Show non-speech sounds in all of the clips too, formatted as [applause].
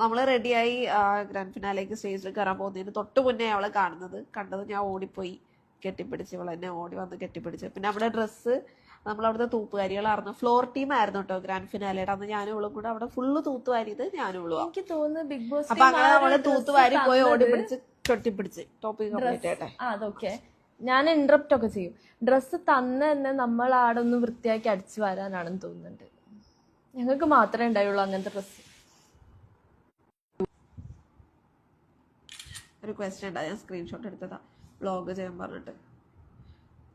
നമ്മൾ റെഡിയായി ഗ്രാൻഡ് ഫിനാലേക്ക് സ്റ്റേജിൽ കയറാൻ പോകുന്നതിന് തൊട്ട് മുന്നേ അവളെ കാണുന്നത്. കണ്ടത് ഞാൻ ഓടിപ്പോയി. കെട്ടിപ്പിടിച്ച് ഇവൾ എന്നെ ഓടി വന്ന് കെട്ടിപ്പിടിച്ച്. പിന്നെ അവിടെ ഡ്രസ്സ് നമ്മൾ അവിടുത്തെ തൂത്തുവാരികളായിരുന്നു ഫ്ലോർ ടീം ആയിരുന്നു കേട്ടോ ഗ്രാൻഡ് ഫിനാലയുടെ അന്ന് ഞാനും ഇവളും കൂടെ അവിടെ ഫുള്ള് തൂത്തുവാരിയത് ഞാനും ഇവളും എനിക്ക് തോന്നുന്നു ബിഗ് ബോസ് അപ്പൊ അങ്ങനെ നമ്മൾ തൂത്തുവാരി പോയി ഓടിപ്പിടിച്ച് കെട്ടിപ്പിടിച്ച്. ടോപ്പിക് കംപ്ലീറ്റ് ആയിട്ടെ. ആ അതൊക്കെ ഞാൻ ഇന്ററപ്റ്റ് ഒക്കെ ചെയ്യും. ഡ്രസ്സ് തന്ന തന്നെ നമ്മൾ ആടെ ഒന്ന് വൃത്തിയാക്കി അടിച്ചു വരാനാണെന്ന് തോന്നുന്നുണ്ട്. ഞങ്ങൾക്ക് മാത്രമേ ഉണ്ടായുള്ളൂ അങ്ങനത്തെ ഡ്രസ്സ് ഒരു ക്വസ്റ്റ്യൻ ഞാൻ സ്ക്രീൻഷോട്ട് എടുത്തതാ. വ്ലോഗ് ചെയ്യാൻ പറഞ്ഞിട്ട്.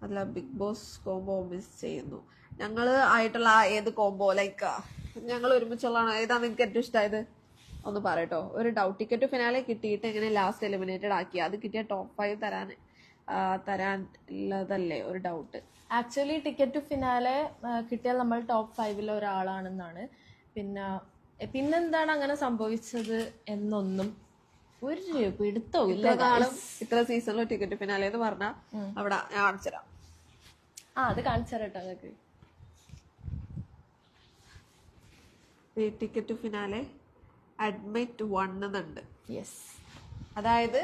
അതില ബിഗ് ബോസ് കോംബോ മിസ് ചെയ്യുന്നു. ഞങ്ങൾ ആയിട്ടുള്ള ഏത് കോംബോ ലൈക്ക് ഞങ്ങൾ ഒരുമിച്ചുള്ളതാണ്? ഏതാ നിങ്ങൾക്ക് ഏറ്റവും ഇഷ്ടമായത് ഒന്ന് പറയട്ടോ. ഒരു ഡൗട്ട് ടിക്കറ്റ് ഫിനാലെ കിട്ടിയിട്ട് എങ്ങനെ ലാസ്റ്റ് എലിമിനേറ്റഡ് ആക്കി? അത് കിട്ടിയ ടോപ്പ് ഫൈവ് തരാൻ തരാൻ ഉള്ളതല്ലേ ഒരു ഡൗട്ട് ആക്ച്വലി ടിക്കറ്റ് ഫിനാലെ കിട്ടിയാൽ നമ്മൾ ടോപ്പ് ഫൈവിലെ ഒരാളാണെന്നാണ്. പിന്നെ പിന്നെന്താണ് അങ്ങനെ സംഭവിച്ചത് എന്നൊന്നും ഒരു പിടുത്തവും ഇല്ല ഇത്ര നാളും ഇത്ര സീസണിലും ടിക്കറ്റ് ഫിനാലെ എന്ന് പറഞ്ഞാ അവിടെ ഞാൻ കാണിച്ചുതരാം ആ അത് കാണിച്ചു തരട്ടോ ഞങ്ങൾക്ക് ടിക്കറ്റ് ഫിനാലെ അഡ്മിറ്റ് വൺ എന്നുണ്ട് യെസ് അതായത്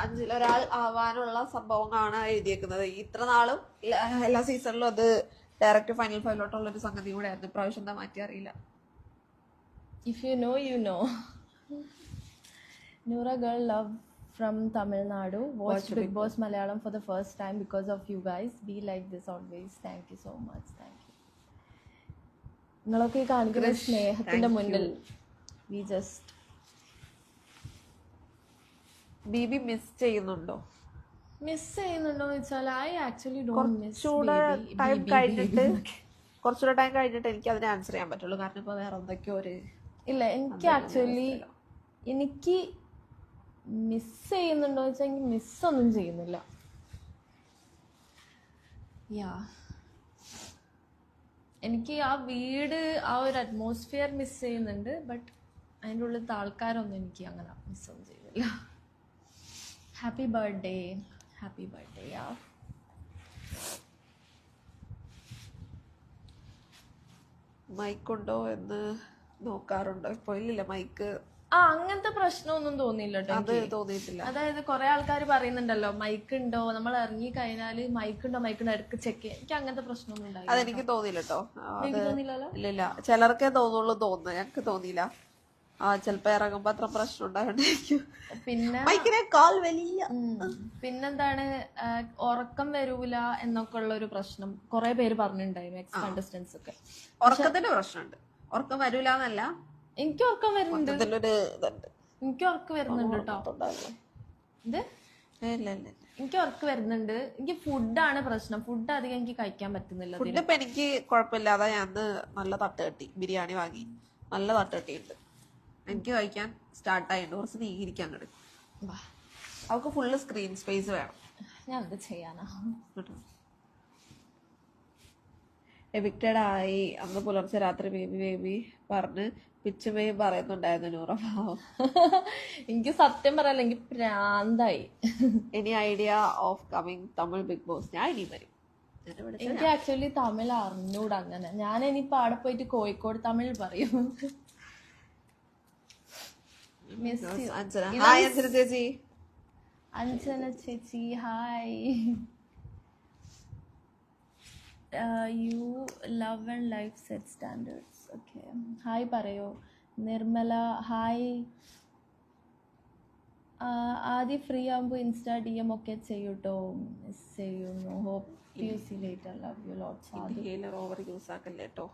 അഞ്ചിൽ ഒരാൾ ആവാനുള്ള സംഭവങ്ങളാണ് എഴുതിയേക്കുന്നത്. ഇത്ര നാളും എല്ലാ- സീസണിലും അത് ഡയറക്റ്റ് ഫൈനൽ ഫൈവിലോട്ടുള്ള ഒരു സംഗതി കൂടെ ആയിരുന്നു. ഇപ്രാവശ്യം എന്താ മാറ്റി അറിയില്ല. If you know you know Noora girl love from Tamil Nadu watch Bigg Boss Malayalam for the first time because of you guys be like this always thank you so much thank you നിങ്ങളൊക്കെ ഈ കാണിക്കുന്ന സ്നേഹത്തിന്റെ മുന്നിൽ we just be be miss ചെയ്യുന്നുണ്ടോ? Miss ചെയ്യുന്നുണ്ടോ വെച്ചാൽ I actually കുറച്ചുകൂടെ time കഴിഞ്ഞിട്ട് കുറച്ചുകൂടെ ടൈം കഴിഞ്ഞിട്ട് എനിക്ക് അതിനെ ആൻസർ ചെയ്യാൻ പറ്റുള്ളൂ. കാരണം ഇപ്പൊ വേറെ എന്തൊക്കെയോ ഒരു ഇല്ല എനിക്ക് ആക്ച്വലി എനിക്ക് മിസ് ചെയ്യുന്നുണ്ടോ എന്ന് വെച്ചാൽ എനിക്ക് മിസ്സൊന്നും ചെയ്യുന്നില്ല. യാ എനിക്ക് ആ വീട് ആ ഒരു അറ്റ്മോസ്ഫിയർ മിസ് ചെയ്യുന്നുണ്ട് ബട്ട് അതിന്റെ ഉള്ളിലത്തെ ആൾക്കാരൊന്നും എനിക്ക് അങ്ങനെ മിസ്സൊന്നും ചെയ്യുന്നില്ല. Happy birthday happy birthday yeah മൈക്കുണ്ടോ എന്ന് നോക്കാറുണ്ടോ. ഇപ്പോൾ ഇല്ലില്ല മൈക്ക് ആ അങ്ങനത്തെ പ്രശ്നമൊന്നും തോന്നിയില്ല അത് തോന്നിയിട്ടില്ല. അതായത് കുറെ ആൾക്കാർ പറയുന്നുണ്ടല്ലോ മൈക്ക് ഉണ്ടോ നമ്മൾ ഇറങ്ങി കഴിഞ്ഞാൽ മൈക്ക് ഉണ്ടോ മൈക്ക് ഉണ്ടോ ഇടയ്ക്ക് ചെക്ക് ചെയ്യാം. എനിക്ക് അങ്ങനത്തെ പ്രശ്നമൊന്നും ഉണ്ടായില്ല അതെനിക്ക് തോന്നിയില്ല കേട്ടോ. എനിക്ക് തോന്നിയില്ലല്ലോ? ഇല്ല ഇല്ല ചിലർക്കേ തോന്നുള്ളൂ തോന്നുന്നു. ഞങ്ങക്ക് തോന്നിയില്ല. ആ ചിലപ്പോ ഇറങ്ങുമ്പോ അത്ര പ്രശ്നം പിന്നെ മൈക്കിനെ കാൽ വലിയ പിന്നെന്താണ് ഉറക്കം വരൂല എന്നൊക്കെ ഉള്ള ഒരു പ്രശ്നം കുറെ പേര് പറഞ്ഞിട്ടുണ്ടായിരുന്നു എക്സ് കണ്ടസ്റ്റൻസ് ഒക്കെ. ഉറക്കത്തിന്റെ പ്രശ്നമുണ്ട്. ഉറക്കം വരൂല എന്നല്ല എനിക്ക് ഉറക്കം വരുന്നുണ്ട്. എനിക്ക് ഉറക്കം വരുന്നുണ്ട് കേട്ടോ. ഉണ്ടാവില്ലേ? ഇത് എനിക്ക് ഉറക്കം വരുന്നുണ്ട്. എനിക്ക് ഫുഡാണ് പ്രശ്നം. ഫുഡ് അധികം എനിക്ക് കഴിക്കാൻ പറ്റുന്നില്ല ഫുഡ് ഇപ്പൊ എനിക്ക് കുഴപ്പമില്ലാതെ ഞാൻ അന്ന് നല്ല തട്ട് കെട്ടി. ബിരിയാണി വാങ്ങി. നല്ല തട്ട് കെട്ടിയിട്ടുണ്ട്. എനിക്ക് കഴിക്കാൻ സ്റ്റാർട്ട് ആയിട്ടുണ്ട്. കുറച്ച് നീങ്ങിരിക്കാൻ കിടക്കും വാ, അവൾക്ക് ഫുള്ള് സ്ക്രീൻ സ്പേസ് വേണം. ഞാൻ എന്ത് ചെയ്യാനാ? എവിക്റ്റഡ് ആയി. അന്ന് പുലർച്ചെ രാത്രി ബേബി ബേബി പറഞ്ഞ് പിച്ചുമയും പറയുന്നുണ്ടായിരുന്നു നൂറ പാവം. എനിക്ക് സത്യം പറയാല്ല എനിക്ക് പ്രാന്തായി. Any idea of coming Tamil Bigg Boss ഞാൻ ഇനി വരും. എനിക്ക് ആക്ച്വലി തമിഴ് അറിഞ്ഞൂട അങ്ങനെ. ഞാൻ ഇനിയിപ്പോ അവിടെ പോയിട്ട് കോഴിക്കോട് തമിഴ് പറയും. ചേച്ചി. അഞ്ജന ചേച്ചി. Hi you love and life set standards okay hi പറയോ. നിർമ്മല ഹായ് ആദ്യം ഫ്രീ ആകുമ്പോൾ ഇൻസ്റ്റാ ഡി എം ഒക്കെ ചെയ്യൂട്ടോ? മിസ് ചെയ്യുന്നു. Hope you see late love you lots over use ആക്കല്ലേ കേട്ടോ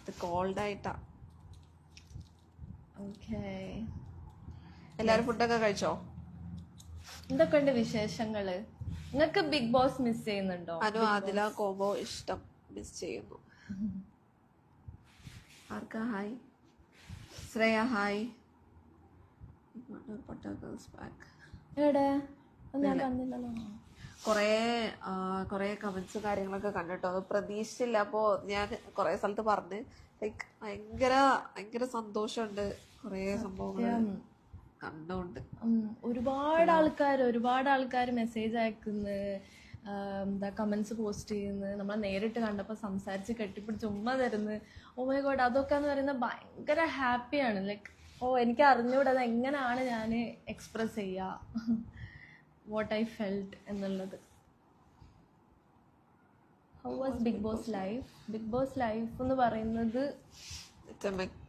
ഇത് കോൾഡ് ആയിട്ടാ. ഓക്കെ എല്ലാരും ഫുഡൊക്കെ കഴിച്ചോ? എന്തൊക്കെ ഉണ്ട് വിശേഷങ്ങൾ? നിങ്ങൾക്ക് ബിഗ് ബോസ് മിസ് ചെയ്യുന്നുണ്ടോ? അനു അതിലാ കോബോ ഇഷ്ടം. മിസ് ചെയ്യുന്നു. [laughs] ആർക്കാ ഹായ് ശ്രേയ ഹായ് എവിടെ? ഞാൻ കണ്ടില്ലല്ലോ. കുറേ കുറേ കമന്റ്സ് കാര്യങ്ങളൊക്കെ കണ്ടിട്ടോ. അത് പ്രതീക്ഷിച്ചില്ല. അപ്പോൾ ഞാൻ കുറേ സ്ഥലത്ത് പറഞ്ഞ്. ലൈക്ക് ഭയങ്കര ഭയങ്കര സന്തോഷമുണ്ട് കുറേ സംഭവങ്ങൾ കണ്ടോണ്ട്. ഒരുപാട് ആൾക്കാർ ഒരുപാട് ആൾക്കാർ മെസ്സേജ് അയക്കുന്നു. എന്താ കമൻസ് പോസ്റ്റ് ചെയ്യുന്നത് നമ്മളെ നേരിട്ട് കണ്ടപ്പോൾ സംസാരിച്ച് കെട്ടിപ്പിടിച്ച് ഉമ്മ തരുന്നത് ഓ മൈ ഗോഡ് അതൊക്കെ എന്ന് പറയുന്നത് ഭയങ്കര ഹാപ്പിയാണ് ലൈക്ക് ഓ എനിക്ക് അറിഞ്ഞൂടെ അത് എങ്ങനെയാണ് ഞാൻ എക്സ്പ്രസ് ചെയ്യുക വാട്ട് ഐ ഫെൽറ്റ് എന്നുള്ളത്. How was Bigg Boss life Bigg Boss life എന്ന് പറയുന്നത്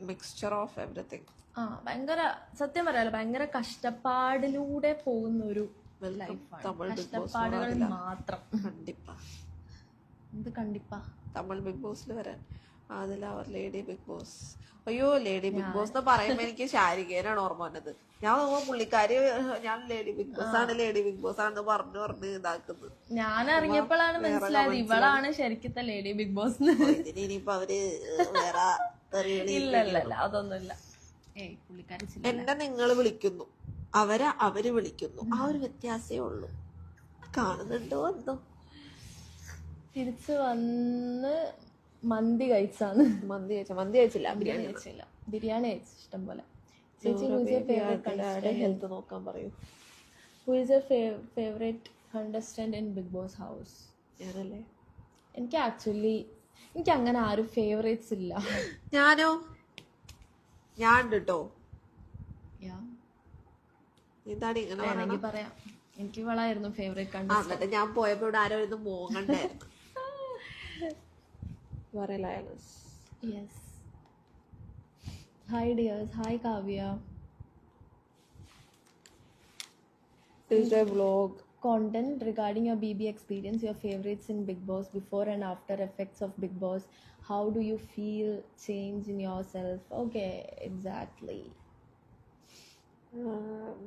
മിക്സ്ചർ ഓഫ് എവറിഥിങ് ആ ഭയങ്കര സത്യം പറയാലോ ഭയങ്കര കഷ്ടപ്പാടിലൂടെ പോകുന്ന ഒരു തമിഴ് ബിഗ് ബോസ് മാത്രം. കണ്ടിപ്പാ. എന്ത് കണ്ടിപ്പാ? തമിഴ് ബിഗ് ബോസിൽ വരാൻ. അതിൽ അവർ ലേഡി ബിഗ് ബോസ് അയ്യോ ലേഡി ബിഗ് ബോസ് എന്ന് പറയുമ്പോ എനിക്ക് ശാരികേനാണ് ഓർമ്മ വന്നത്. ഞാൻ നോക്കുമ്പോ പുള്ളിക്കാരി ഞാൻ ലേഡി ബിഗ് ബോസ് ആണ് ലേഡി ബിഗ് ബോസ് ആണെന്ന് പറഞ്ഞു പറഞ്ഞ് ഇതാക്കുന്നത്. ഞാൻ അറിഞ്ഞപ്പോഴാണ് മനസ്സിലായത് ഇവളാണ് ശരിക്കത്തെ ലേഡി ബിഗ് ബോസ് ഇതിന് ഇനിയിപ്പോ അവർ വേറെ ഇല്ല അതൊന്നുമില്ല. ഏയ് പുള്ളിക്കാരി എന്നെ നിങ്ങൾ വിളിക്കുന്നു. അവരെ അവർ വിളിക്കുന്നു. ആ ഒരു വ്യത്യാസമേ ഉള്ളൂ. കാണുന്നുണ്ടോ എന്തോ? തിരിച്ചു വന്ന് മന്തി കഴിച്ചാണ് മന്തി കഴിച്ച? മന്തി കഴിച്ചില്ല? ബിരിയാണി കഴിച്ചില്ല. ബിരിയാണി കഴിച്ചു ഇഷ്ടം പോലെ. ചേച്ചി യുവർ ഫേവറേറ്റ് ഹെൽത്ത് നോക്കാൻ പറയൂ? Your favourite contestant in Bigg Boss house ഞാനല്ലേ? എനിക്ക് ആക്ച്വലി എനിക്ക് അങ്ങനെ ആരും ഫേവറേറ്റ്സ് ഇല്ല. ഞാനോ? ഞാൻ കേട്ടോ. എന്താണ് ഇങ്ങനെ വേണമെങ്കിൽ പറയാം എനിക്ക് ഇവളായിരുന്നു ഫേവറേറ്റ് കണ്ടസ്റ്റന്റ് എന്നിട്ട് ഞാൻ പോയപ്പോ ഇവിടെ ആരോ ഇരുന്ന് മോങ്ങണ്ടായിരുന്നു yes hi dears hi Kavya vlog content regarding your BB experience, your favorites in Big Boss, before and after effects of Big Boss. How do you feel change in yourself? Okay, exactly.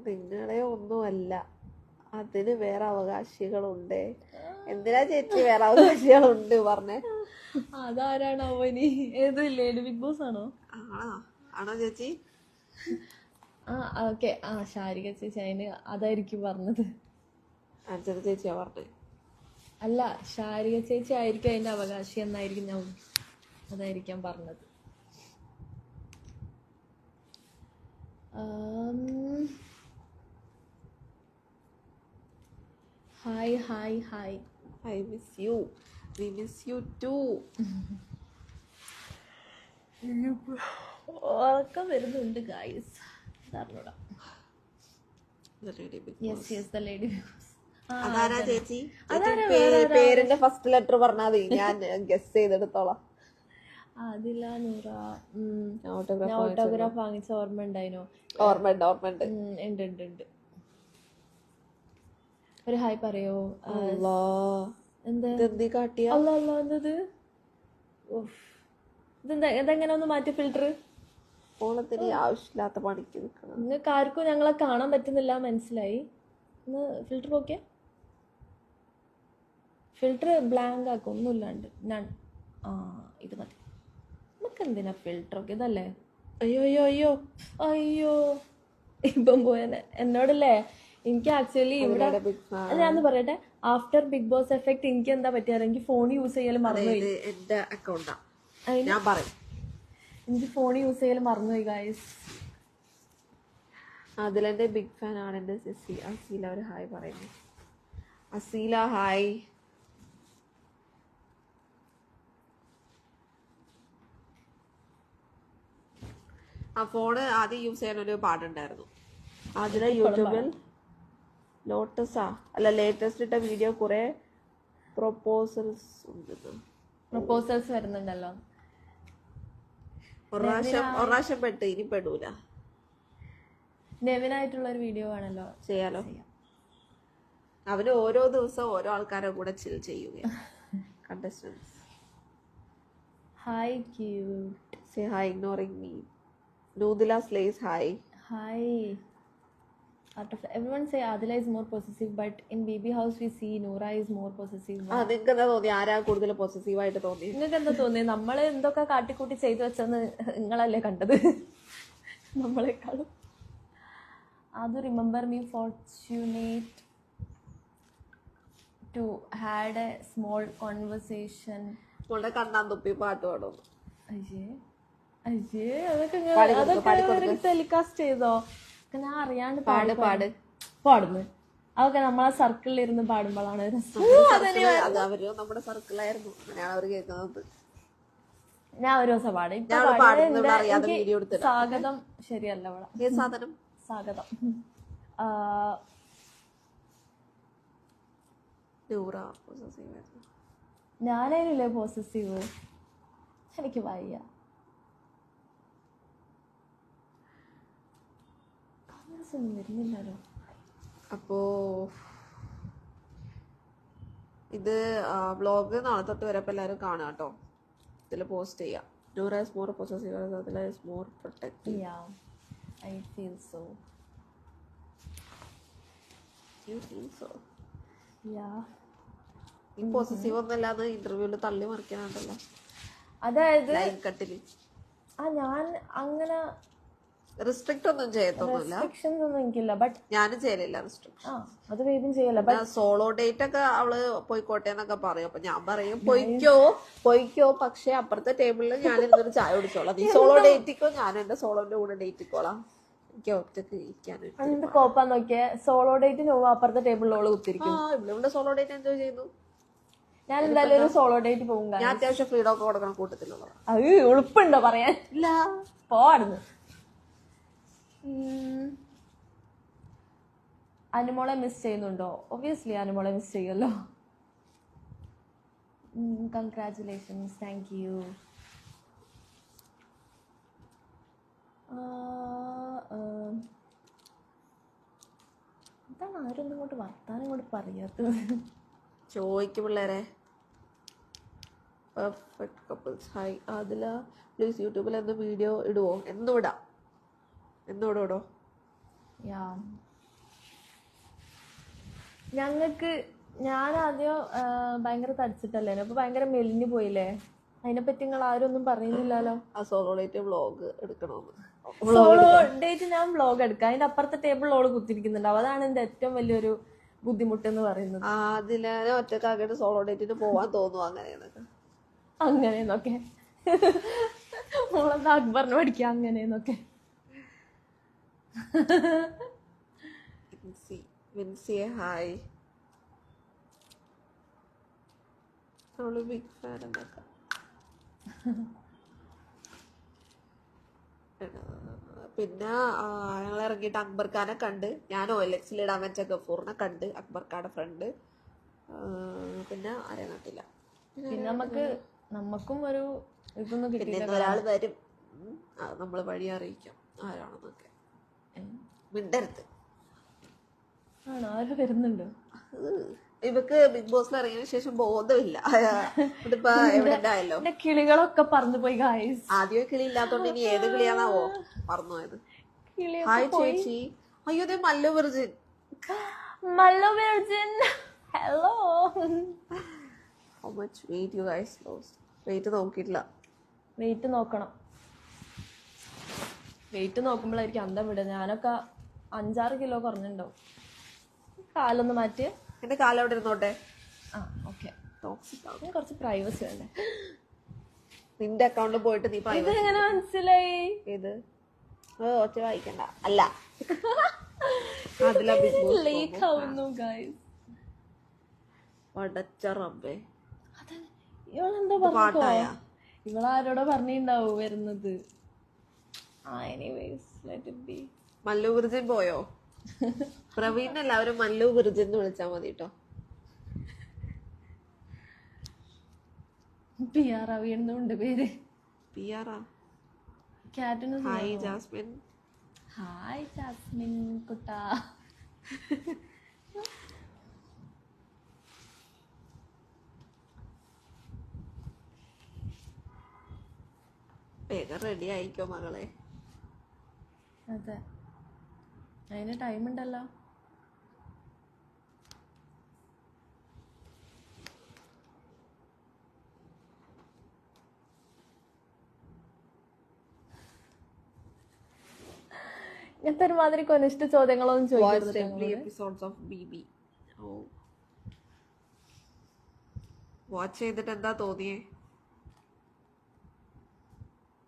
നിങ്ങളെ ഒന്നുമല്ല. അതിന് വേറെ അവകാശികളുണ്ട്. എന്തിനാ ചേച്ചി വേറെ അവകാശികളുണ്ട് പറഞ്ഞേ? അതാരാണ് അവനി ഏത് ലേഡി ബിഗ് ബോസ് ആണോ? ആണോ? ചേച്ചി? ആ ഓക്കെ. ആ ശാരിക ചേച്ചി അതിന് അതായിരിക്കും പറഞ്ഞത്. ചേച്ചിയാ പറഞ്ഞത് അല്ല ശാരിക ചേച്ചി ആയിരിക്കും അതിന്റെ അവകാശി എന്നായിരിക്കും ഞാൻ അതായിരിക്കാം പറഞ്ഞത്. Hi hi hi I miss you we miss you too ഉറക്കം വരുന്നുണ്ട് ഗായ്സ് അറിഞ്ഞൂടാ യെസ് യെസ് ദ ലേഡി അതാരാ ചേച്ചി? പേരിന്റെ ഫസ്റ്റ് ലെറ്റർ പറഞ്ഞാൽ മതി. ഞാൻ ഗസ് ചെയ്തെടുത്തോളാം. അതില നൂറ. ഓട്ടോഗ്രാഫ് ഓട്ടോഗ്രാഫ് വാങ്ങിച്ച ഓർമ്മ ഉണ്ടായിനോ? ഓർമ്മ ഉണ്ട് ഉം, ഉണ്ട് ഉണ്ട് ഉണ്ട്. ഒരു ഹായ് പറയോ? എന്തത് ഇതെങ്ങനെ ഒന്ന് മാറ്റി ഫിൽറ്റർ ഓണത്തിന് ആവശ്യമില്ലാത്ത പണിക്ക് നിൽക്കണം. നിങ്ങൾക്ക് ആർക്കും ഞങ്ങളെ കാണാൻ പറ്റുന്നില്ല മനസ്സിലായി. ഒന്ന് ഫിൽട്ടർ നോക്കിയാ? ഫിൽട്ടർ ബ്ലാങ്ക് ആക്കും ഒന്നുമില്ലാണ്ട്. ഞാൻ ആ ഇത് മതി. നമുക്ക് എന്തിനാ ഫിൽട്ടർ ഒക്കെ? ഇതല്ലേ? അയ്യോ അയ്യോ അയ്യോ. അയ്യോ. ഇപ്പം പോയനെ എന്നോടല്ലേ? എനിക്ക് ആക്ച്വലി ഇവിടെ ഞാനൊന്ന് പറയട്ടെ. ആഫ്റ്റർ ബിഗ് ബോസ് എഫക്ട് എനിക്ക് എന്താ പറ്റിയത് എനിക്ക് ഫോൺ യൂസ് ചെയ്യൽ മറന്നുപോയി. എന്റെ അക്കൗണ്ടാ ഞാൻ പറയും. എനിക്ക് ഫോൺ യൂസ് ചെയ്യൽ മറന്നുപോയി ഗായ്സ് അതിലെന്റെ ബിഗ് ഫാൻ ആണ് എന്റെ സിസി. അസീല ഒരു ഹായ് പറയുന്നു. അസീല ഹായ് ആ ഫോണ് ആദ്യം യൂസ് ചെയ്യാൻ ഒരു പാടുണ്ടായിരുന്നു അതിലെ യൂട്യൂബിൽ ലോട്ടസാ. അല്ല ലേറ്റസ്റ്റ് ഇട്ട വീഡിയോ കുറെ പ്രൊപ്പോസൽസ് ഉണ്ട് പ്രപ്പോസൽസ് വരുന്നുണ്ടല്ലോ. ഒരു പ്രാവശ്യം പെട്ട് ഇനി പെടൂല. നെവിനായിട്ടുള്ള ഒരു വീഡിയോ ആണല്ലോ. ചെയ്യാലോ. അവർ ഓരോ ദിവസം ഓരോ ആൾക്കാരെ കൂടെ ചിൽ ചെയ്യുക contestants hi cute say hi ignoring me നൂദില സ്ലേസ് hi hi out of everyone say Adila is more possessive, but in baby house we see Noora is more possessive. ആ നിങ്ങൾക്ക് എന്താ തോന്നി ആരാ കൂടുതൽ പോസസീവ് ആയിട്ട് തോന്നി നിങ്ങൾക്ക് എന്താ തോന്നിയത് നമ്മൾ എന്തൊക്കെ കാട്ടിക്കൂട്ടി ചെയ്തു വെച്ചെന്ന് നിങ്ങളല്ലേ കണ്ടത്? നമ്മളെക്കാളും. അത് remember me fortunate to had a small conversation നമ്മളുടെ കണ്ണാൻ തുപ്പി പാട്ട് പാടും അയ്യേ. അയ്യേ അതൊക്കെ ടെലികാസ്റ്റ് ചെയ്തോ? ഞാൻ അറിയാണ്ട് പാട് പാട് പാടുന്നു. അതൊക്കെ നമ്മളെ സർക്കിളിൽ ഇരുന്ന് പാടുമ്പോഴാണ് അവർ നമ്മുടെ സർക്കിളായിരുന്നു അങ്ങനെയാണ് അവർ കേൾക്കുന്നത്. ഞാൻ ഒരു ദിവസം പാടും. സ്വാഗതം ശരിയല്ല ഇവിടെ. സാധനം? സ്വാഗതം. ഞാനതിനില്ലേ പോസസീവ് എനിക്ക് വയ്യ. Comments ഒന്നും വരുന്നില്ലല്ലോ. അപ്പോ ഇത് വ്ളോഗ് നാളെ തൊട്ട് വരെ എല്ലാവരും കാണുക കേട്ടോ. ഇതിൽ പോസ്റ്റ് ചെയ്യാം. നൂറ ഇസ് മോർ പൊസസീവ് അതിൽ is more protective yeah I feel so you feel so yeah ഈ പോസസീവ് ഒന്നല്ലാതെ ഇന്റർവ്യൂവിൽ തള്ളി മറിക്കാനുണ്ടല്ലോ അതായത് ആ ഞാൻ അങ്ങനെ റിസ്ട്രിക്റ്റ് ഒന്നും ചെയ്യത്തൊന്നുമില്ല. റെസ്ട്രിക്ഷൻസ് ഒന്നും എനിക്കില്ല ബട്ട് ഞാനും ചെയ്യലില്ല റിസ്ട്രിക്ഷൻ അത് വേഗം ചെയ്യല്ല ബട്ട് സോളോ ഡേറ്റ് ഒക്കെ അവൾ പോയിക്കോട്ടെ എന്നൊക്കെ പറയും. അപ്പൊ ഞാൻ പറയും പൊയ്ക്കോ പൊയ്ക്കോ പക്ഷെ അപ്പുറത്തെ ടേബിളിൽ ഞാൻ ഇരുന്നൊരു ചായ കുടിച്ചോളാം. നീ സോളോ ഡേറ്റിക്കോ ഞാൻ എന്റെ സോളോന്റെ കൂടെ ഡേറ്റിക്കോളാം എനിക്ക് ഒറ്റയ്ക്ക് ഇരിക്കാൻ എന്ത് കോപ്പാ നോക്കിയേ? സോളോ ഡേറ്റിന് പോകുമ്പോ അപ്പുറത്തെ ടേബിളിലോൾ കുത്തിരിക്കും ഇവിടെ സോളോ ഡേറ്റ് എൻജോയ് ചെയ്യുന്നു. ഞാൻ എന്തായാലും ഒരു സോളോ ഡേറ്റ് പോകും ഞാൻ അത്യാവശ്യം ഫ്രീഡം ഒക്കെ കൊടുക്കണം കൂട്ടത്തിലുള്ള അത് ഉളുപ്പുണ്ടോ പറയാൻ? ഇല്ല. പോടുന്നു അനുമോളെ മിസ് ചെയ്യുന്നുണ്ടോ? ഒബിയസ്ലി അനുമോളെ മിസ് ചെയ്യുമല്ലോ. കൺഗ്രാറ്റുലേഷൻസ് താങ്ക് യു എന്താണ് ആരൊന്നും ഇങ്ങോട്ട് വർത്താനം ഇങ്ങോട്ട് പറയാത്തത്. ചോദിക്കും പിള്ളേരെ. പെർഫെക്റ്റ് കപ്പിൾസ് ഹായ് അതിൽ പ്ലീസ് യൂട്യൂബിൽ എന്ത് വീഡിയോ ഇടുവോ? ഇടാം എന്നും ഇടോ ഇടോ യാ. ഞങ്ങൾക്ക് ഞാൻ ആദ്യം ഭയങ്കര തടിച്ചിട്ടല്ലേ? അപ്പൊ ഭയങ്കര മെലിഞ്ഞു പോയില്ലേ? അതിനെപ്പറ്റി നിങ്ങൾ ആരും ഒന്നും പറയുന്നില്ലല്ലോ? ആ സോളോ ഡേറ്റ് വ്ളോഗ് എടുക്കണമെന്ന് സോളോ ഡേറ്റ് ഞാൻ വ്ളോഗ് എടുക്കാം. അതിന്റെ അപ്പുറത്തെ ടേബിൾ ഓൾ കുത്തിരിക്കുന്നുണ്ടാവും അതാണ് എന്റെ ഏറ്റവും വലിയൊരു ബുദ്ധിമുട്ട് എന്ന് പറയുന്നത് അതിലെ ഒറ്റക്കാക്കിയിട്ട് സോളോ ഡേറ്റിന് പോവാൻ തോന്നുന്നു അങ്ങനെയെന്നൊക്കെ അങ്ങനെയെന്നൊക്കെ മോളെന്താ അക്ബറിന് പഠിക്കുക അങ്ങനെയെന്നൊക്കെ വിൻസി വിൻസിയെ ഹായ് അവൾ ബിഗ് ഫാൻ എന്നൊക്കെ പിന്നെ ഞങ്ങൾ ഇറങ്ങിയിട്ട് അക്ബർ ഖാനെ കണ്ട്. ഞാൻ ഒ എൽ എക്സിൽ ഇടാൻ വെച്ച ഗഫൂറിനെ കണ്ട്. അക്ബർ ഖാന്റെ ഫ്രണ്ട് പിന്നെ ആരെ കണ്ടില്ല. പിന്നെ നമുക്ക് നമുക്കും ഒരു ഇതൊന്നും പിന്നെ ഒരാൾ വരും. നമ്മൾ വഴി അറിയിക്കാം. ആരാണെന്നൊക്കെ. ആണോ ആരും വരുന്നുണ്ടോ? ഇവക്ക് ബിഗ് ബോസിൽ ഇറങ്ങിയതിനു ശേഷം ബോധമില്ല. ഇതിപ്പോ എവിടെ കിളികളൊക്കെ പറന്നു പോയി ഗായ്സ് ആദ്യമേ കിളി ഇല്ലാത്തോണ്ട് ഇനി ഏത് കിളിയാണാവോ പറന്നു പോയത്. ഹായ് ചേച്ചി. അയ്യോ ദേ Mallu virgin. Mallu virgin. Hello how much weight you guys lose weight നോക്കിയിട്ടില്ല. വെയിറ്റ് നോക്കണം. വെയിറ്റ് നോക്കുമ്പോഴായിരിക്കും അന്തം വിടുക. ഞാനൊക്കെ അഞ്ചാറ് കിലോ കുറഞ്ഞിട്ടുണ്ടാവും. കാലൊന്ന് മാറ്റി. എന്റെ കാലം ഇരുന്നോട്ടെ? ആ ഓക്കെ ടോക്സിക് കുറച്ച് പ്രൈവസി വേണ്ടേ? നിന്റെ അക്കൗണ്ടിൽ പോയിട്ട് നീ ഇത് എങ്ങനെ മനസ്സിലായി? ഇത് ഒറ്റ വായിക്കണ്ട. അല്ല. അതിലാ ബിഗ് ബോസ് ലേക്ക് ആവുന്നു ഗൈസ് പടച്ച റബ്ബേ. ഇവളെന്താ പറഞ്ഞു? ഇവളാരോടോ പറഞ്ഞിണ്ടാവും വരുന്നത്? Anyways let it be Mallu virgin പോയോ? പ്രവീൺ എല്ലാവരും മല്ലു വിർജിൻ എന്ന് വിളിച്ചാ മതി കേട്ടോ പി ആർ അവീടുന്നുണ്ട് പേര്. പി ആർ ആ? ക്യാറ്റിന് ഹായ് ജാസ്മിൻ ഹായ് ജാസ്മിൻ കുട്ട. വേഗം റെഡി ആയിക്കോ മകളെ. അതെ. അതിന് ടൈം ഉണ്ടല്ലോ. ഇങ്ങനത്തെ ഒരുമാതിരി കൊനിഷ്ഠ ചോദ്യങ്ങളൊന്നും ചോദിക്കരുത് വാച്ച് ചെയ്തിട്ട് എന്താ തോന്നിയേ?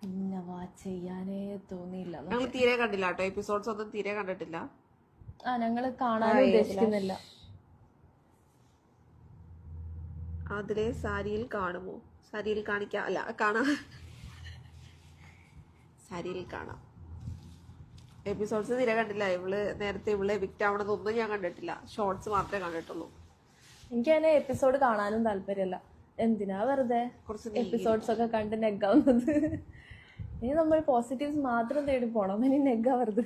പിന്നെ ചെയ്യാനേ തോന്നിയില്ല. ഞങ്ങൾ തീരെ കണ്ടില്ല കേട്ടോ. എപ്പിസോഡ്സ് ഒന്നും തീരെ കണ്ടിട്ടില്ല. ആ ഞങ്ങൾ കാണാൻ ഉദ്ദേശിക്കുന്നില്ല. അതിലെ സാരിയിൽ കാണുമോ? സാരിയിൽ കാണിക്കാം. അല്ല കാണാം. സാരിയിൽ കാണാം. എപ്പിസോഡ്സ് തീരെ കണ്ടില്ല. ഇവൾ നേരത്തെ ഇവൾ എവിക്റ്റ് ആവണതൊന്നും ഞാൻ കണ്ടിട്ടില്ല. ഷോർട്സ് മാത്രമേ കണ്ടിട്ടുള്ളൂ. എനിക്ക് അതിനെ എപ്പിസോഡ് കാണാനും താല്പര്യമില്ല. എന്തിനാ വെറുതെ കുറച്ച് എപ്പിസോഡ്സ് ഒക്കെ കണ്ട് നെഗാവുന്നത്? ഇനി നമ്മൾ പോസിറ്റീവ്സ് മാത്രം തേടി പോണം. ഇനി നെഗാവരുത്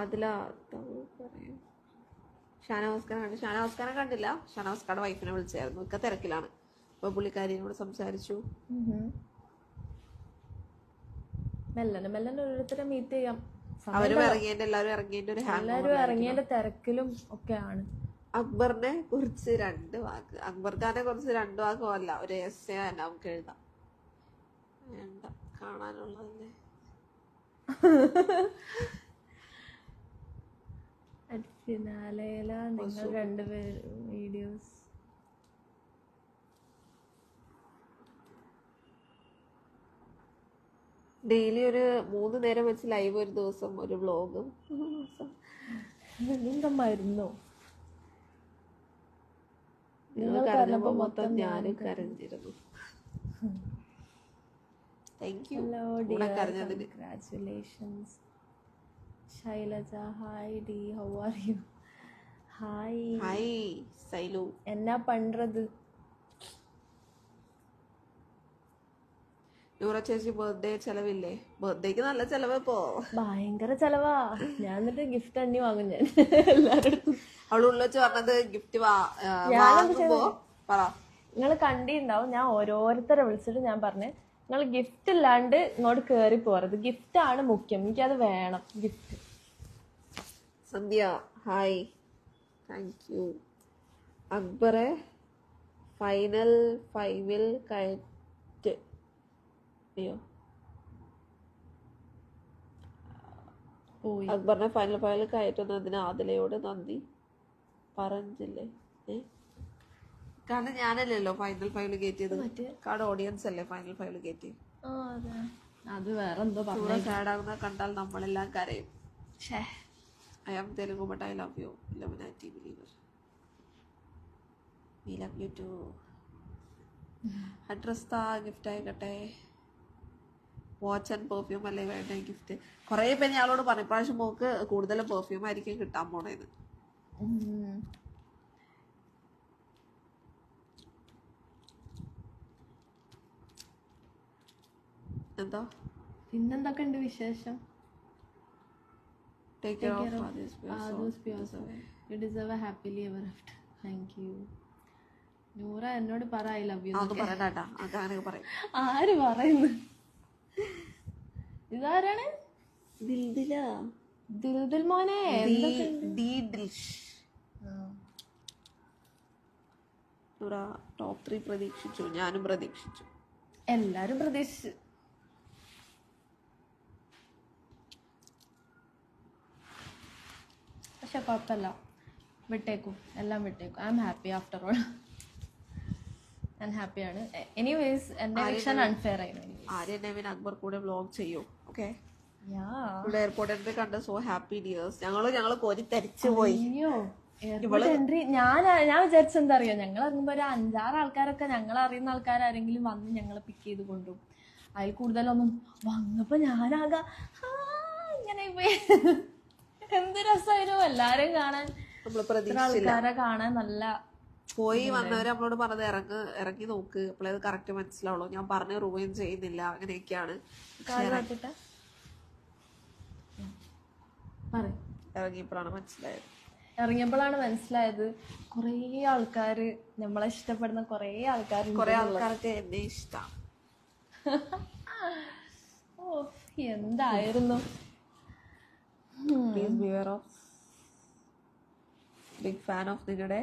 അതിലാ പറയും? ഷാനവാസ്കാരം കണ്ടു ഷാനവാസ്കാരം കണ്ടില്ല. ഷാനവാസ്കാരുടെ വൈഫിനെ വിളിച്ചായിരുന്നു. ഒക്കെ തിരക്കിലാണ്. അപ്പൊ പുള്ളിക്കാരിയോട് സംസാരിച്ചു. മെല്ലനെ മെല്ലനെ ഓരോരുത്തരെ മീറ്റ് ചെയ്യാം. അവരും ഇറങ്ങിയതിന്റെ എല്ലാവരും ഇറങ്ങിയതിന്റെ ഒരു എല്ലാവരും ഇറങ്ങിയതിന്റെ തിരക്കിലും ഒക്കെയാണ്. അക്ബറിനെ കുറിച്ച് രണ്ട് വാക്ക്. അക്ബർ ഖാനെ കുറിച്ച് രണ്ട് വാക്കും അല്ല ഒരു എസ് എ തന്നെ നമുക്ക് എഴുതാം. വേണ്ട കാണാനുള്ളതല്ലേ ഫിനാലയില നിങ്ങൾ രണ്ടുപേരും വീഡിയോസ്. ഡെയിലി ഒരു മൂന്ന് നേരം വെച്ച് ലൈവ് ഒരു ദിവസം ഒരു വ്ലോഗും. എന്താ മരുന്നോ? നിങ്ങൾ കരഞ്ഞപ്പോ മൊത്തം ഞാനും കരഞ്ഞിരുന്നു. Thank you hello Shailaja hi D how are you hi hi Sailu. എന്നാ പണ്ടത്? നൂറ ചേച്ചി ബർത്ത്ഡേ ചെലവില്ലേ? ബർത്ത്ഡേക്ക് നല്ല ചെലവ് പോ ഭയങ്കര ചെലവാ. ഞാൻ എന്നിട്ട് ഗിഫ്റ്റ് അണ്ണി വാങ്ങും ഞാൻ. [laughs] എല്ലാവരുടെ അവൾ ഉള്ളിൽ വെച്ച് പറഞ്ഞത് ഗിഫ്റ്റ് വാങ്ങുമ്പോ പറ. നിങ്ങൾ കണ്ടിണ്ടാവും ഞാൻ ഓരോരുത്തരെ വിളിച്ചിട്ട് ഞാൻ പറഞ്ഞു നിങ്ങൾ ഗിഫ്റ്റ് ഇല്ലാണ്ട് ഇങ്ങോട്ട് കേറി പോറത് ഗിഫ്റ്റ് ആണ് മുഖ്യം. എനിക്കത് വേണം. Gift Sandhya hi thank you അക്ബറെ final ഫൈവിൽ കയറ്റ്. അയ്യോ. അക്ബറിനെ ഫൈനൽ ഫൈവിൽ കയറ്റുന്നതിന് ആദിലയോട് നന്ദി. പറഞ്ഞില്ലേ? ഏ? കാരണം ഞാനല്ലല്ലോ ഫൈനൽ ഫൈവിൽ കയറ്റിയത് ചെയ്തത് കാട് ഓഡിയൻസ് അല്ലേ ഫൈനൽ ഫൈവിൽ കയറ്റി ആ അതെ. വേറെ എന്തോ പറഞ്ഞു. ചൂടെ സാഡ് ആകുന്ന കണ്ടാൽ നമ്മളെല്ലാം കരയും. I am Telugu but I love you ലെമനാറ്റി believer we love you too address താ ഗിഫ്റ്റ് ആയിക്കട്ടെ. വാച്ച് ആൻഡ് പെർഫ്യൂം അല്ലേ വേണ്ട ഗിഫ്റ്റ് കുറേ പേര് ഞാനോട് പറഞ്ഞു ഇപ്രാവശ്യം മോക്ക് കൂടുതലും പെർഫ്യൂം ആയിരിക്കും കിട്ടാൻ പോണേന്ന്. എന്താ? പിന്നെന്തൊക്കെ ഉണ്ട് വിശേഷം take care care of of others pure soul. You deserve a happily ever after. Thank you. Noora എന്നോട് പറ ഐ ലവ് യു അതൊന്നും പറയണ്ടാ അങ്ങനെ പറയും. ആര് പറയുന്നു? ഇതാരാണ്? ദിൽദില. ദിൽദിൽ മോനെ ദി ദിൽഷ് ടോപ്പ് ത്രീ പ്രതീക്ഷിച്ചു. ഞാനും പ്രതീക്ഷിച്ചു. എല്ലാരും പ്രതീക്ഷിച്ചു. പക്ഷെ കുഴപ്പമില്ല. വിട്ടേക്കും. എല്ലാം വിട്ടേക്കും. I'm happy after all ഞാൻ ഹാപ്പിയാണ് എനിവേസ് എന്റെ വിഷൻ അൺഫെയർ ആയിരുന്നു. ആര്യ നവീൻ അക്ബർ കൂടെ വ്ലോഗ് ചെയ്യൂ. ഓക്കെ ഇവിടെ എയർപോർട്ടിൽ കണ്ട സോ ഹാപ്പി ഡിയേഴ്സ് ഞങ്ങൾ ഞങ്ങൾ കോരി തരിച്ചു പോയി. അയ്യോ. എൻട്രി ഞാൻ ഞാൻ വിചാരിച്ചെന്താ അറിയോ? ഞങ്ങൾ ഇറങ്ങുമ്പോ ഒരു അഞ്ചാറ് ആൾക്കാരൊക്കെ ഞങ്ങൾ അറിയുന്ന ആൾക്കാരാരെങ്കിലും വന്ന് ഞങ്ങളെ പിക്ക് ചെയ്ത് കൊണ്ടുപോകും അതിൽ കൂടുതലൊന്നും വന്നപ്പോ ഞാനാകാ. "ആ, ഇങ്ങനെ പോയി എന്ത് രസമായിരുന്നു എല്ലാരും കാണാൻ. ആൾക്കാരെ കാണാൻ നല്ല പോയി വന്നവര് നമ്മളോട് പറഞ്ഞത് ഇറങ്ങ് ഇറങ്ങി നോക്ക്. അപ്പോൾ അത് കറക്റ്റ് മനസ്സിലാവുള്ളൂ. ഞാൻ പറഞ്ഞ റൂം ചെയ്യുന്നില്ല. അങ്ങനെയൊക്കെയാണ്. ഇറങ്ങിയപ്പോഴാണ് മനസ്സിലായത്. ഇറങ്ങിയപ്പോഴാണ് മനസ്സിലായത് കുറേ ആൾക്കാര് നമ്മളെ ഇഷ്ടപ്പെടുന്ന കുറേ ആൾക്കാർ കുറെ ആൾക്കാർക്ക് എന്നെ ഇഷ്ടം. ഓ എന്തായിരുന്നു? Please bear of big fan of നിങ്ങളുടെ?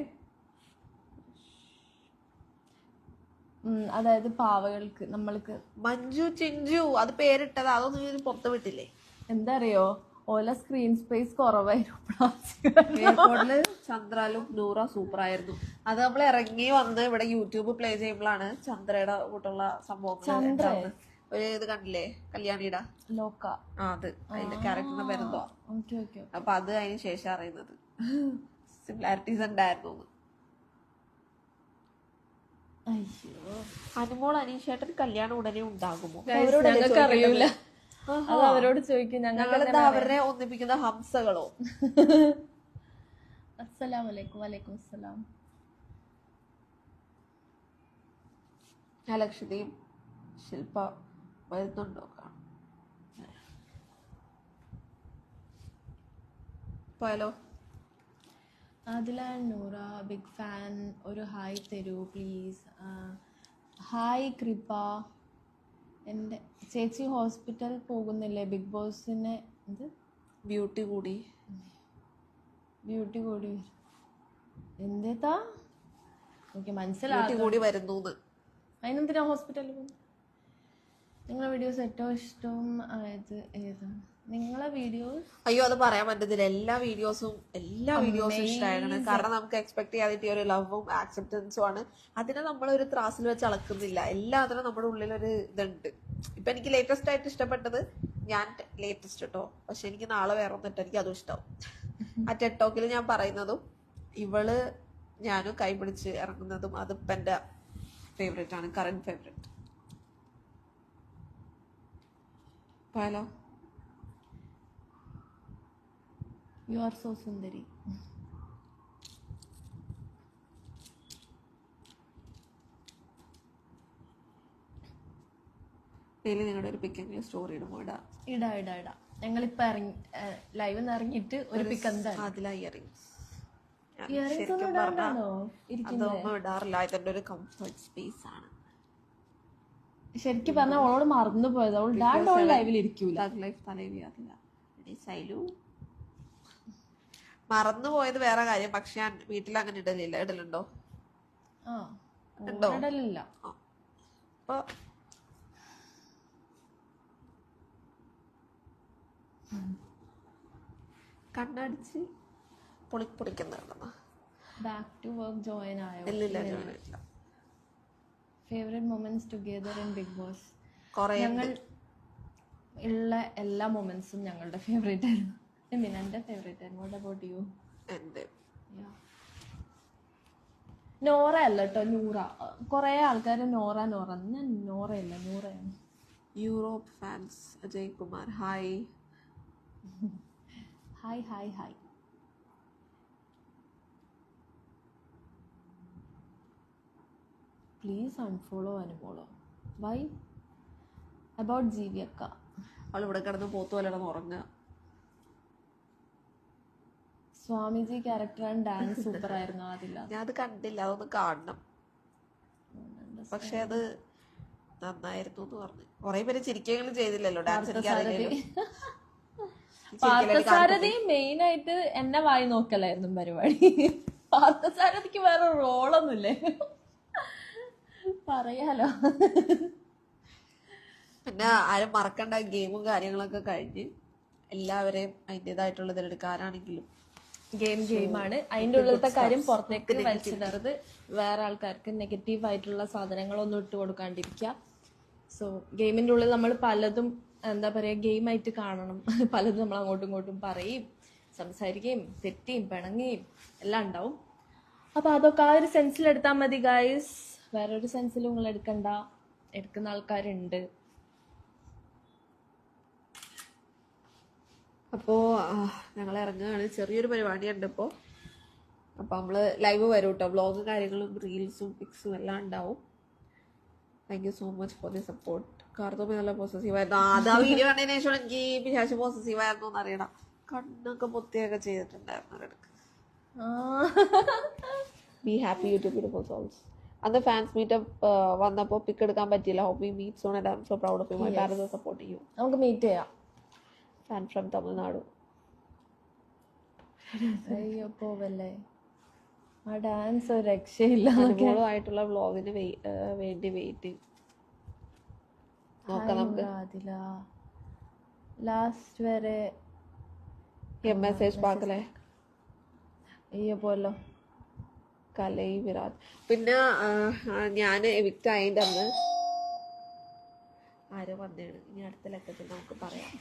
അതായത് പാവകൾക്ക് നമ്മൾക്ക്. മഞ്ജു ചിഞ്ചു അത് പേരിട്ടത് അതൊന്നും പുറത്ത് വിട്ടില്ലേ? എന്താ അറിയോ? ഓല സ്ക്രീൻ സ്പേസ് കുറവായിരുന്നു ചന്ദ്രാലും നൂറ സൂപ്പർ ആയിരുന്നു. അത് നമ്മൾ ഇറങ്ങി വന്ന് ഇവിടെ യൂട്യൂബ് പ്ലേ ചെയ്യുമ്പോഴാണ് ചന്ദ്രയുടെ കൂട്ടുള്ള ഉണ്ടാവുന്നത്. ഒരു ഇത് കണ്ടില്ലേ? കല്യാണിയുടെ? ലോക്ക. ആ അത്. അതിന്റെ ക്യാരക്ടറിന്റെ പേരെന്തോ? ഓക്കെ ഓക്കെ അപ്പൊ അത് അതിന് ശേഷം അറിയുന്നത്. സിമിലാരിറ്റീസ് ഉണ്ടായിരുന്നു. അയ്യോ. അനുമോൾ അനീഷേട്ടൻ കല്യാണം ഉടനെ ഉണ്ടാകുമോ? ഞങ്ങൾക്ക് അറിയൂല അത് അവരോട് ചോദിക്കും ഞങ്ങൾ അവരെ ഒന്നിപ്പിക്കുന്ന ഹംസകളോ? [laughs] അസ്സലാം വലൈക്കും വലൈക്കും അസ്സലാം. ലക്ഷതയും ശില്പ വരുന്നുണ്ടോ പോയാലോ? ആദില നൂറ ബിഗ് ഫാൻ ഒരു ഹായ് തരൂ പ്ലീസ്. ഹായ് കൃപ. എന്റെ ചേച്ചി ഹോസ്പിറ്റൽ പോകുന്നില്ലേ? ബിഗ് ബോസിനെ എന്ത് ബ്യൂട്ടി കൂടി. ബ്യൂട്ടി കൂടി എന്തേതാ എനിക്ക് മനസ്സിലായി കൂടി വരുന്നു അതിനെന്തിനാ ഹോസ്പിറ്റലിൽ പോകുന്നത് നിങ്ങളുടെ വീഡിയോസ് ഏറ്റവും ഇഷ്ടം ആയത് ഏതാണ്? നിങ്ങളെ വീഡിയോസ് അയ്യോ അത് പറയാൻ പറ്റത്തില്ല. എല്ലാ വീഡിയോസും എല്ലാ വീഡിയോസും ഇഷ്ടമായിരുന്നു കാരണം നമുക്ക് എക്സ്പെക്ട് ചെയ്യാതിട്ട് ഒരു ലവും ആക്സെപ്റ്റൻസും ആണ്. അതിനെ നമ്മൾ ഒരു ത്രാസിൽ വെച്ച് അളക്കുന്നില്ല. എല്ലാത്തിനും നമ്മുടെ ഉള്ളിലൊരു ഇതുണ്ട്. ഇപ്പൊ എനിക്ക് ലേറ്റസ്റ്റ് ആയിട്ട് ഇഷ്ടപ്പെട്ടത് ഞാൻ ലേറ്റസ്റ്റ് കേട്ടോ പക്ഷെ എനിക്ക് നാളെ വേറെ ഒന്നിട്ട് എനിക്ക് അതും ഇഷ്ടമാവും ആ ടെക്ടോക്കിൽ ഞാൻ പറയുന്നതും ഇവൾ ഞാനും കൈപിടിച്ച് ഇറങ്ങുന്നതും അത് ഇപ്പം എന്റെ ഫേവറേറ്റ് ആണ്. കറന്റ് ഫേവറേറ്റ് പോയാലോ യു ആർ സോ സുന്ദരി ഡെയിലി നിങ്ങളുടെ ഒരു പിക്കെങ്കിലും സ്റ്റോറി ഇടുമ്പോൾ ഇടാ. ഇടാ ഇടാ ഇടാ. ഞങ്ങളിപ്പോൾ ഇറങ്ങി ലൈവ് നിന്ന് ഇറങ്ങിയിട്ട് ഒരു പിക്ക് എന്താ? അതില ഇയറിങ്സ് ശരിക്കും പറഞ്ഞാൽ അതൊന്നും ഇടാറില്ല. ഒരു കംഫർട്ട് സ്പേസ് ആണ്. ശരിക്കും പറഞ്ഞാൽ അവളോട് മറന്നു പോയത്. അവൾ അവൾ ലൈവിൽ ഇരിക്കൂല. ലൈഫ് തലയിൽ സൈലു. മറന്നു പോയത് വേറെ കാര്യം. പക്ഷെ ഞാൻ വീട്ടിൽ അങ്ങനെ ഇടലില്ല. ഇടലുണ്ടോ? ആ ഉണ്ടോ? ഇടലില്ല. അപ്പൊ കണ്ണടിച്ച് പൊളി പൊളിക്കുന്നുണ്ടെന്നാ ബാക്ക് ടു വർക്ക് ജോയിൻ ആയോ? ഇല്ലില്ല ഞാനില്ല favourite moments together in Bigg Boss കൊറേ ഞങ്ങൾ ഉള്ള എല്ലാ മൊമെന്റ്സും ഞങ്ങളുടെ ഫേവറേറ്റ് ആയിരുന്നു. I favorite. And what about you? And them. Yeah. Nora അല്ല കേട്ടോ നൂറ. കുറേ ആൾക്കാർ നോറ നോറ. ഞാൻ നോറയല്ല? നൂറയാണ് Europe fans Ajay Kumar. Hi hi hi hi please unfollow അനുമോളോ. Why about ജീവിയക്ക അവൾ ഇവിടെ കിടന്ന് പോത്തു പോലെ കിടന്ന് ഉറങ്ങുക. Swamiji character and dance [laughs] super ആയിരുന്നു അതില്ല ഞാൻ അത് കണ്ടില്ല അതൊന്ന് കാണണം. പക്ഷെ അത് നന്നായിരുന്നു എന്ന് പറഞ്ഞു. കുറെ പേര് ചിരിക്കുകയും ചെയ്തില്ലല്ലോ ഡാൻസ് പാർത്ഥസാരഥി മെയിൻ ആയിട്ട് എന്നെ വായി നോക്കലായിരുന്നു പരിപാടി. പാർത്ഥസാരഥിക്ക് വേറെ റോളൊന്നുമില്ലേ? പറയാലോ. പിന്നെ ആരും മറക്കണ്ട ഗെയിമും കാര്യങ്ങളൊക്കെ കഴിഞ്ഞ് എല്ലാവരെയും അതിന്റെതായിട്ടുള്ള ഇതിലെടുക്കാനാണെങ്കിലും. ഗെയിം ഗെയിമാണ്. അതിന്റെ ഉള്ളിലത്തെ കാര്യം പുറത്തേക്ക് വലിച്ചിടരുത്. വേറെ ആൾക്കാർക്ക് നെഗറ്റീവ് ആയിട്ടുള്ള സാധനങ്ങളൊന്നും ഇട്ട് കൊടുക്കാണ്ടിരിക്കുക. സോ ഗെയിമിന്റെ ഉള്ളിൽ നമ്മൾ പലതും എന്താ പറയാ ഗെയിം ആയിട്ട് കാണണം. [laughs] പലതും നമ്മൾ അങ്ങോട്ടും ഇങ്ങോട്ടും പറയും സംസാരിക്കുകയും തെറ്റിയും പിണങ്ങുകയും എല്ലാം ഉണ്ടാവും. അപ്പൊ അതൊക്കെ ആ ഒരു സെൻസിൽ എടുത്താൽ മതി ഗായ്സ് വേറൊരു സെൻസിൽ നിങ്ങൾ എടുക്കണ്ട. എടുക്കുന്ന ആൾക്കാരുണ്ട്. അപ്പോൾ ഞങ്ങൾ ഇറങ്ങുകയാണ്. ചെറിയൊരു പരിപാടി ഉണ്ട് ഇപ്പോൾ അപ്പോൾ നമ്മൾ ലൈവ് വരും കേട്ടോ വ്ളോഗ് കാര്യങ്ങളും റീൽസും പിക്സും എല്ലാം ഉണ്ടാവും. Thank you so much for the support കാർത്തോമി നല്ല പോസസീവ് ആയിരുന്നു. ആദാ വീഡിയോ കണ്ടതിന് ശേഷം എനിക്ക് പിശാശ് പോസസീവ് ആയിരുന്നു എന്ന് അറിയണം. കണ്ണൊക്കെ പൊത്തിയൊക്കെ ചെയ്തിട്ടുണ്ടായിരുന്നു ആ. Be happy YouTube beautiful souls അന്ന് ഫാൻസ് മീറ്റപ്പ് വന്നപ്പോൾ പിക്ക് എടുക്കാൻ പറ്റിയില്ല. Hope meet soon and I so proud of you my parents support you നമുക്ക് മീറ്റ് ചെയ്യാം. ഫാൻ ഫ്രം തമിഴ്നാട് അയ്യോ പോവല്ലേ ആ ഡാൻസ് ഒരു രക്ഷയില്ല അനുഭവമായിട്ടുള്ള വ്ളോഗിന് വേണ്ടി വെയിറ്റ് നോക്കാം നമുക്ക്. ലാസ്റ്റ് വരെ മെസ്സേജ് പാക്കലേ അയ്യോ പോലോ കലൈ വിരാജ് പിന്നെ ഞാൻ എവിക്റ്റ് ആയതിന്റെ അന്ന് ആരോ വന്നതാണ് ഇനി അടുത്ത ലക്കത്തിൽ നമുക്ക് പറയാം.